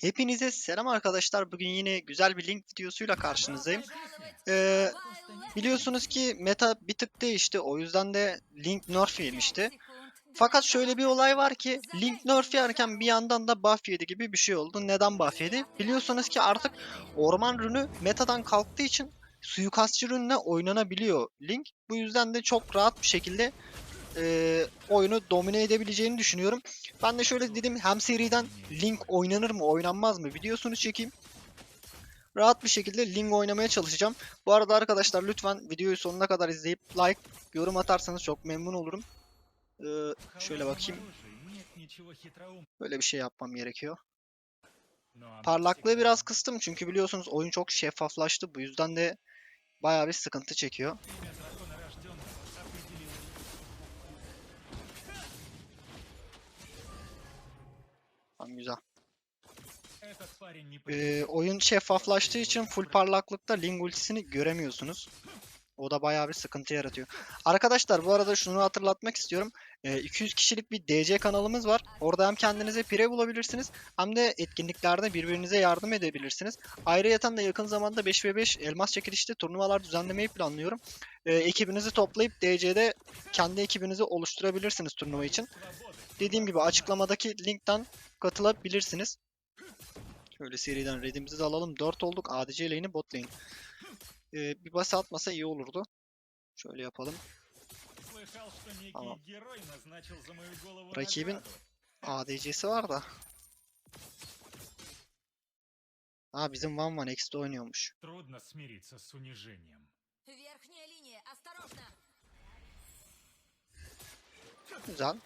Hepinize selam arkadaşlar. Bugün yine güzel bir link videosuyla karşınızdayım. Ee, biliyorsunuz ki meta bir tık değişti. O yüzden de link nerf yemişti. Fakat şöyle bir olay var ki link nerf yerken bir yandan da buff yedi gibi bir şey oldu. Neden buff yedi? Biliyorsunuz ki artık orman rünü metadan kalktığı için suikastçı rünle oynanabiliyor link. Bu yüzden de çok rahat bir şekilde e, oyunu domine edebileceğini düşünüyorum. Ben de şöyle dedim hem seriden Link oynanır mı oynanmaz mı videosunu çekeyim. Rahat bir şekilde Link oynamaya çalışacağım. Bu arada arkadaşlar lütfen videoyu sonuna kadar izleyip like, yorum atarsanız çok memnun olurum. Ee, şöyle bakayım. Böyle bir şey yapmam gerekiyor. Parlaklığı biraz kıstım çünkü biliyorsunuz oyun çok şeffaflaştı. Bu yüzden de bayağı bir sıkıntı çekiyor. Tamam güzel. Ee, oyun şeffaflaştığı için full parlaklıkta Ling ultisini göremiyorsunuz. O da bayağı bir sıkıntı yaratıyor. Arkadaşlar bu arada şunu hatırlatmak istiyorum. Ee, 200 kişilik bir DC kanalımız var. Orada hem kendinize pire bulabilirsiniz hem de etkinliklerde birbirinize yardım edebilirsiniz. Ayrıyeten de yakın zamanda 5v5 elmas çekilişte turnuvalar düzenlemeyi planlıyorum. Ee, ekibinizi toplayıp DC'de kendi ekibinizi oluşturabilirsiniz turnuva için. Dediğim gibi açıklamadaki linkten katılabilirsiniz. Şöyle seriden redimizi de alalım. 4 olduk. ADC lane'i bot lane. Ee, bir base atmasa iyi olurdu. Şöyle yapalım. Tamam. Rakibin ADC'si var da. Aa bizim Van Van X'de oynuyormuş. Güzel.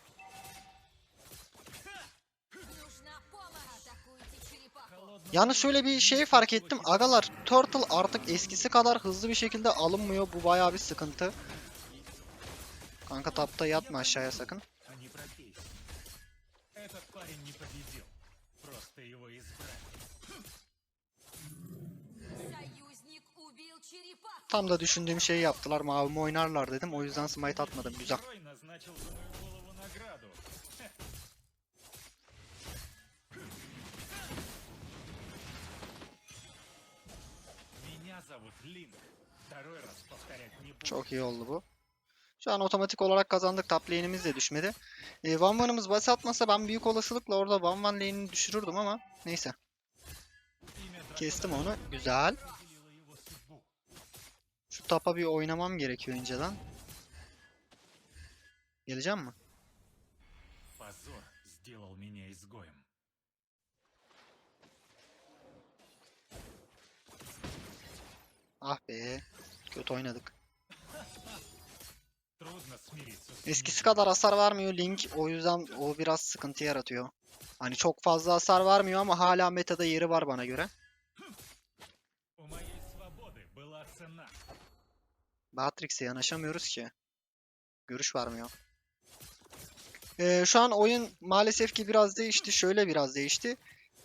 Yani şöyle bir şey fark ettim. Agalar Turtle artık eskisi kadar hızlı bir şekilde alınmıyor. Bu bayağı bir sıkıntı. Kanka tapta yatma aşağıya sakın. Tam da düşündüğüm şeyi yaptılar. Mavimi oynarlar dedim. O yüzden smite atmadım. Güzel. Çok iyi oldu bu. Şu an otomatik olarak kazandık. Top lane'imiz de düşmedi. Ee, Van Van'ımız base atmasa ben büyük olasılıkla orada Van Van lane'ini düşürürdüm ama neyse. Имя Kestim дракона onu. Güzel. определило его судьбу. Şu tapa bir oynamam gerekiyor önceden. Geleceğim mi? Позор сделал меня изгоем. Ah be. Kötü oynadık. Eskisi kadar hasar vermiyor Link. O yüzden o biraz sıkıntı yaratıyor. Hani çok fazla hasar vermiyor ama hala metada yeri var bana göre. Matrix'e yanaşamıyoruz ki. Görüş vermiyor. Ee, şu an oyun maalesef ki biraz değişti. Şöyle biraz değişti.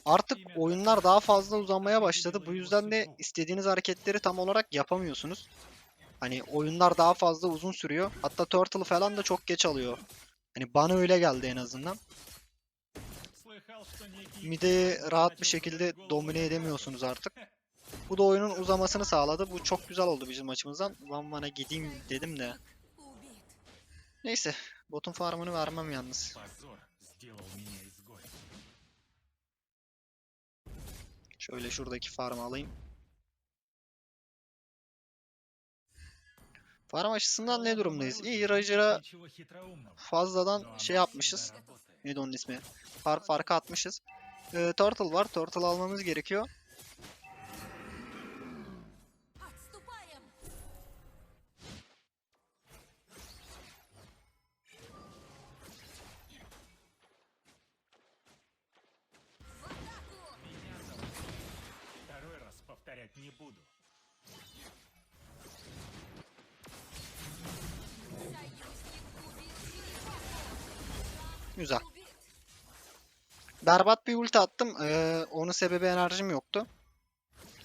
Artık oyunlar daha fazla uzanmaya başladı. Bu yüzden de istediğiniz hareketleri tam olarak yapamıyorsunuz. Hani oyunlar daha fazla uzun sürüyor. Hatta Turtle falan da çok geç alıyor. Hani bana öyle geldi en azından. Mide'yi rahat bir şekilde domine edemiyorsunuz artık. Bu da oyunun uzamasını sağladı. Bu çok güzel oldu bizim açımızdan. Van Van'a gideyim dedim de. Neyse. Botun farmını vermem yalnız. Şöyle şuradaki farmı alayım. Farm açısından ne durumdayız? İyi Roger'a fazladan şey yapmışız. Neydi onun ismi? Fark farkı atmışız. Ee, turtle var. Turtle almamız gerekiyor. раз повторять не буду. Союзник убил черепаху! Güzel. Убит! Berbat bir ulti attım. Ee, onun sebebi enerjim yoktu.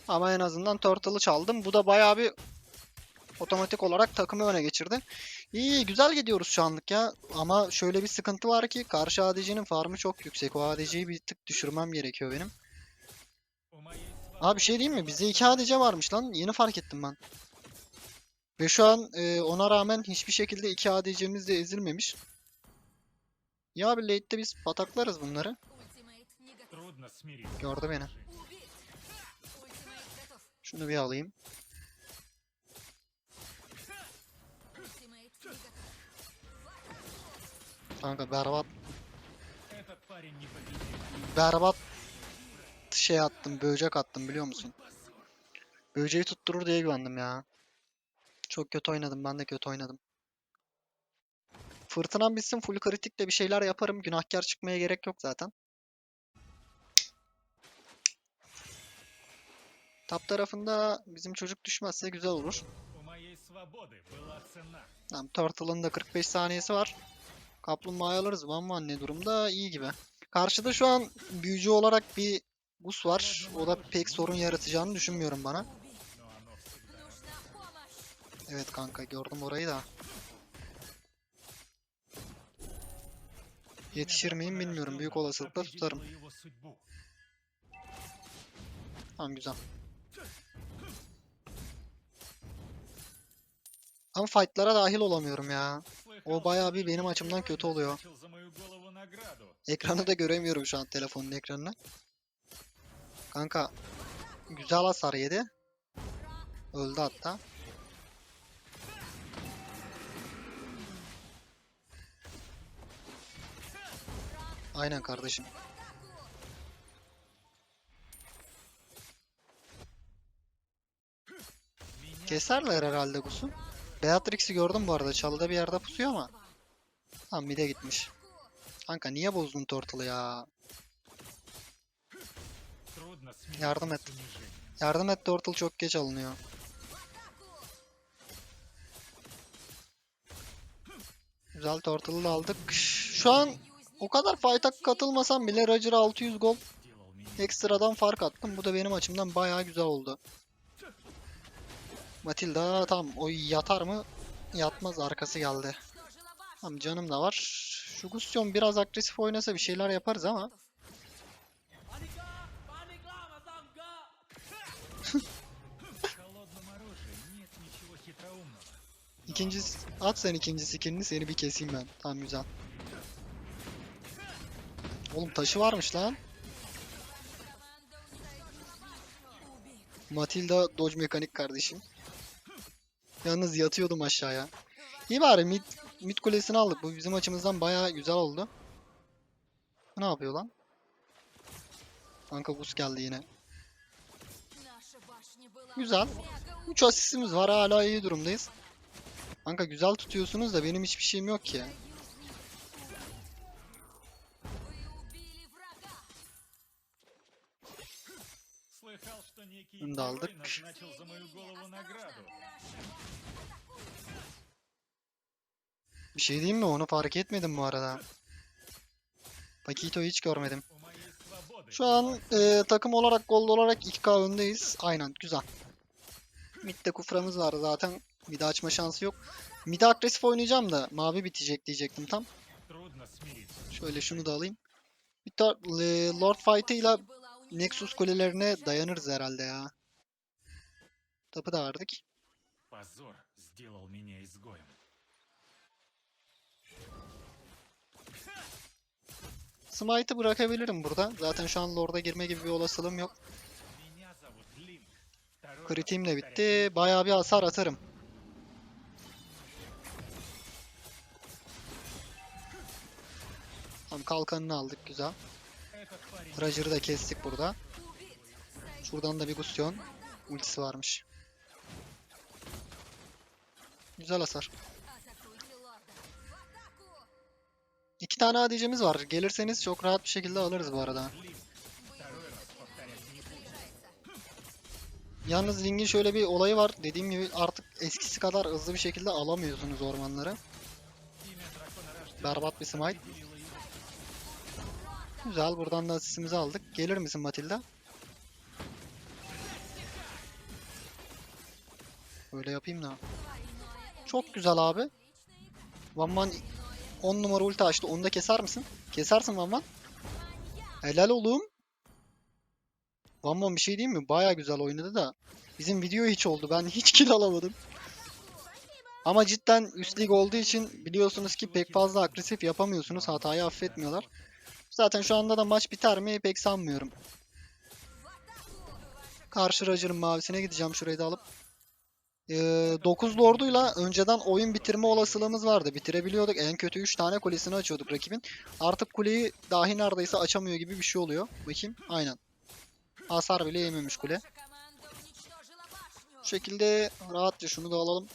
Ama en azından Turtle'ı çaldım. Bu da bayağı bir otomatik olarak takımı öne geçirdi. İyi güzel gidiyoruz şu anlık ya. Ama şöyle bir sıkıntı var ki karşı ADC'nin farmı çok yüksek. O ADC'yi bir tık düşürmem gerekiyor benim. Abi şey diyeyim mi? Bizde iki ADC varmış lan. Yeni fark ettim ben. Ve şu an e, ona rağmen hiçbir şekilde iki ADC'miz de ezilmemiş. Ya bir late'de biz pataklarız bunları. Gördü beni. Şunu bir alayım. Kanka berbat. Berbat şey attım, böcek attım biliyor musun? Böceği tutturur diye güvendim ya. Çok kötü oynadım, ben de kötü oynadım. Fırtınam bitsin, full kritikle bir şeyler yaparım. Günahkar çıkmaya gerek yok zaten. Tap tarafında bizim çocuk düşmezse güzel olur. Tamam, Turtle'ın da 45 saniyesi var. Kaplumbağayı alırız. Van Van ne durumda? İyi gibi. Karşıda şu an büyücü olarak bir Gus var. O da pek sorun yaratacağını düşünmüyorum bana. Evet kanka gördüm orayı da. Yetişir miyim bilmiyorum. Büyük olasılıkla tutarım. Tamam güzel. Ama fightlara dahil olamıyorum ya. O bayağı bir benim açımdan kötü oluyor. Ekranı da göremiyorum şu an telefonun ekranını. Kanka güzel hasar yedi. Öldü hatta. Aynen kardeşim. Keserler herhalde kusu. Beatrix'i gördüm bu arada. Çalıda bir yerde pusuyor ama. Tamam mide gitmiş. Kanka niye bozdun Turtle'ı ya? Yardım et. Yardım et Dortle çok geç alınıyor. Güzel Turtle'ı aldık. Şu an o kadar fight'a katılmasam bile Roger'a 600 gol ekstradan fark attım. Bu da benim açımdan bayağı güzel oldu. Matilda tam o yatar mı? Yatmaz arkası geldi. Tamam canım da var. Şu Gustion biraz agresif oynasa bir şeyler yaparız ama İkinci at sen ikinci skillini seni bir keseyim ben. Tamam güzel. Oğlum taşı varmış lan. Matilda Dodge mekanik kardeşim. Yalnız yatıyordum aşağıya. İyi bari mid, mid kulesini aldık. Bu bizim açımızdan bayağı güzel oldu. Ne yapıyor lan? Kanka bus geldi yine. Güzel. 3 asistimiz var hala iyi durumdayız. Kanka güzel tutuyorsunuz da benim hiçbir şeyim yok ki. Bunu da aldık. Bir şey diyeyim mi? Onu fark etmedim bu arada. Pakito'yu hiç görmedim. Şu an e, takım olarak, gol olarak 2K öndeyiz. Aynen, güzel. Mid'de kuframız var zaten. Bir daha açma şansı yok. Mid agresif oynayacağım da mavi bitecek diyecektim tam. Şöyle şunu da alayım. Bir Lord Fight'ı ile Nexus kulelerine dayanırız herhalde ya. Tapı da verdik. Smite'ı bırakabilirim burada. Zaten şu an Lord'a girme gibi bir olasılığım yok. Kritiğim de bitti. Bayağı bir hasar atarım. Tamam kalkanını aldık güzel. Roger'ı da kestik burada. Şuradan da bir Gustion ultisi varmış. Güzel hasar. İki tane adicimiz var. Gelirseniz çok rahat bir şekilde alırız bu arada. Yalnız Ring'in şöyle bir olayı var. Dediğim gibi artık eskisi kadar hızlı bir şekilde alamıyorsunuz ormanları. Berbat bir smite. Güzel. Buradan da asistimizi aldık. Gelir misin Matilda? Öyle yapayım da. Çok güzel abi. Van Van 10 numara ulti açtı. Onu da keser misin? Kesersin Van Van. Helal oğlum. Van Van bir şey diyeyim mi? Baya güzel oynadı da. Bizim video hiç oldu. Ben hiç kill alamadım. Ama cidden üst lig olduğu için biliyorsunuz ki pek fazla agresif yapamıyorsunuz. Hatayı affetmiyorlar. Zaten şu anda da maç biter mi pek sanmıyorum. Karşı Roger'ın mavisine gideceğim şurayı da alıp. Ee, 9 lorduyla önceden oyun bitirme olasılığımız vardı. Bitirebiliyorduk. En kötü 3 tane kulesini açıyorduk rakibin. Artık kuleyi dahi neredeyse açamıyor gibi bir şey oluyor. Bakayım. Aynen. Hasar bile yememiş kule. Bu şekilde rahatça şunu da alalım.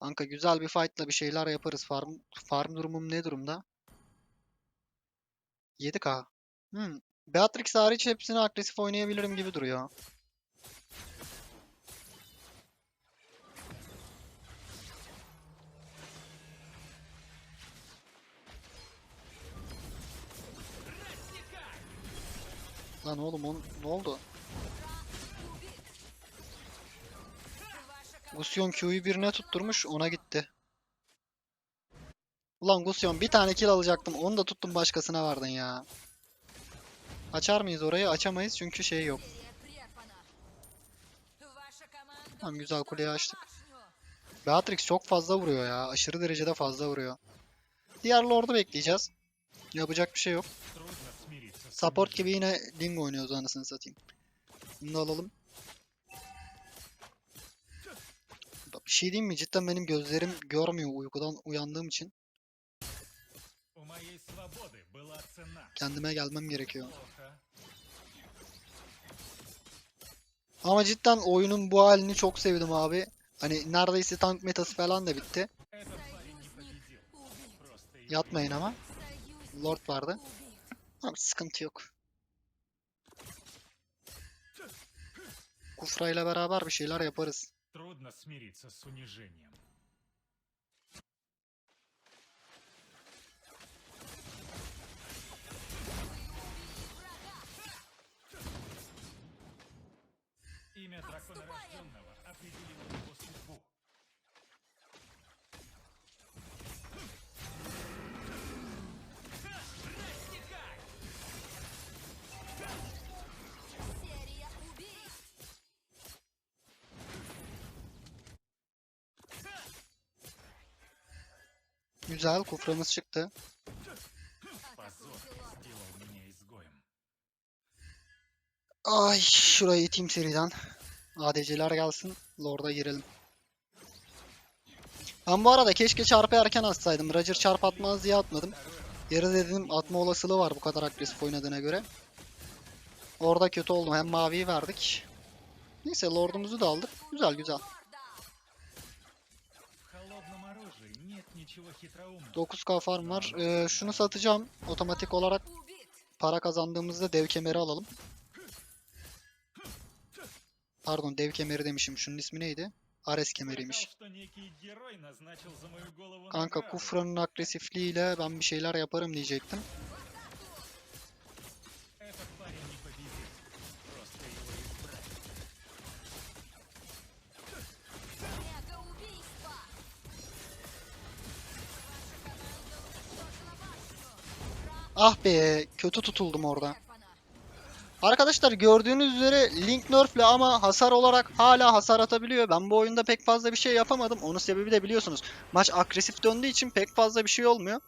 Kanka güzel bir fight'la bir şeyler yaparız. Farm, farm durumum ne durumda? 7k. Hmm. Beatrix hariç hepsini agresif oynayabilirim gibi duruyor. Lan oğlum on, ne oldu? Gusyon Q'yu birine tutturmuş ona gitti. Ulan Gusyon bir tane kill alacaktım onu da tuttum başkasına vardın ya. Açar mıyız orayı? Açamayız çünkü şey yok. Tamam güzel kuleyi açtık. Beatrix çok fazla vuruyor ya. Aşırı derecede fazla vuruyor. Diğer Lord'u bekleyeceğiz. Yapacak bir şey yok. Support gibi yine Ling oynuyoruz anasını satayım. Bunu alalım. Bir şey diyeyim mi? Cidden benim gözlerim görmüyor uykudan uyandığım için. Kendime gelmem gerekiyor. Ama cidden oyunun bu halini çok sevdim abi. Hani neredeyse tank metası falan da bitti. Yatmayın ama. Lord vardı. Abi sıkıntı yok. Kufra ile beraber bir şeyler yaparız. Трудно смириться с унижением. Имя дракона рожденного определило Güzel kuframız çıktı. Ay şurayı iteyim seriden. ADC'ler gelsin. Lord'a girelim. Ben bu arada keşke çarpı erken atsaydım. Roger çarp atmaz diye atmadım. Yarı dedim atma olasılığı var bu kadar agresif oynadığına göre. Orada kötü oldum. Hem maviyi verdik. Neyse lordumuzu da aldık. Güzel güzel. 9k var. Ee, şunu satacağım. Otomatik olarak para kazandığımızda dev kemeri alalım. Pardon dev kemeri demişim. Şunun ismi neydi? Ares kemeriymiş. Kanka Kufra'nın agresifliğiyle ben bir şeyler yaparım diyecektim. Ah be kötü tutuldum orada. Arkadaşlar gördüğünüz üzere Link nerfle ama hasar olarak hala hasar atabiliyor. Ben bu oyunda pek fazla bir şey yapamadım. Onun sebebi de biliyorsunuz. Maç agresif döndüğü için pek fazla bir şey olmuyor.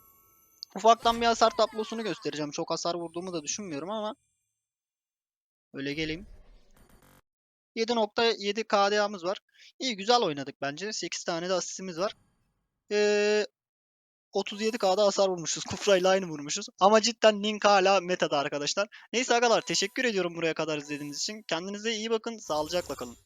Ufaktan bir hasar tablosunu göstereceğim. Çok hasar vurduğumu da düşünmüyorum ama. Öyle geleyim. 7.7 KDA'mız var. İyi güzel oynadık bence. 8 tane de asistimiz var. Ee, 37K'da hasar vurmuşuz. Kufra'yla aynı vurmuşuz. Ama cidden Link hala metada arkadaşlar. Neyse agalar teşekkür ediyorum buraya kadar izlediğiniz için. Kendinize iyi bakın. Sağlıcakla kalın.